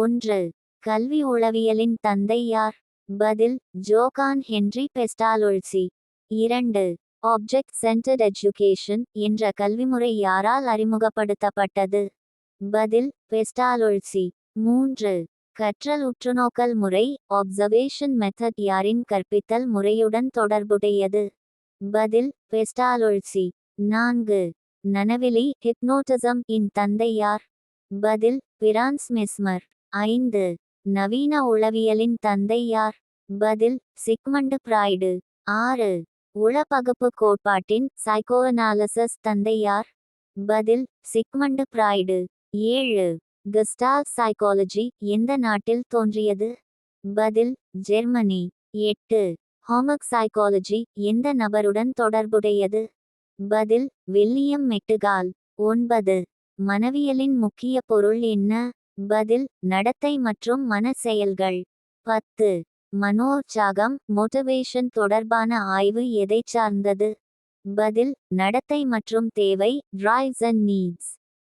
ஒன்று கல்வி உளவியலின் தந்தை யார்? பதில் ஜோகான் ஹென்றி பெஸ்டாலொல்சி. இரண்டு ஆப்ஜெக்ட் சென்டர்ட் எஜுகேஷன் என்ற கல்விமுறை யாரால் அறிமுகப்படுத்தப்பட்டது? பதில் பெஸ்டாலொல்சி. மூன்று கற்றல் உற்றுநோக்கல் முறை ஆப்சர்வேஷன் மெத்தட் யாரின் கற்பித்தல் முறையுடன் தொடர்புடையது? பதில் பெஸ்டாலொல்சி. நான்கு நனவிலி ஹிப்னோட்டிசம் இன் தந்தை யார்? பதில் பிரான்ஸ் மெஸ்மர். ஐந்து. நவீன உளவியலின் தந்தை யார்? பதில் சிக்மண்டு பிராய்டு. ஆறு. உளப்பகுப்பு கோட்பாட்டின் சைக்கோஅனாலிசஸ் தந்தை யார்? பதில் சிக்மண்டு பிராய்டு. ஏழு. கஸ்டால் சைக்காலஜி எந்த நாட்டில் தோன்றியது? பதில் ஜெர்மனி. எட்டு. ஹோமக் சைக்காலஜி எந்த நபருடன் தொடர்புடையது? பதில் வில்லியம் மெட்டுகால். ஒன்பது. மனவியலின் முக்கிய பொருள் என்ன? பதில் நடத்தை மற்றும் மன செயல்கள். பத்து மனோற்சாகம் மோட்டிவேஷன் தொடர்பான ஆய்வு எதைச் சார்ந்தது? பதில் நடத்தை மற்றும் தேவை டிரைவ்ஸ் அண்ட் நீட்ஸ்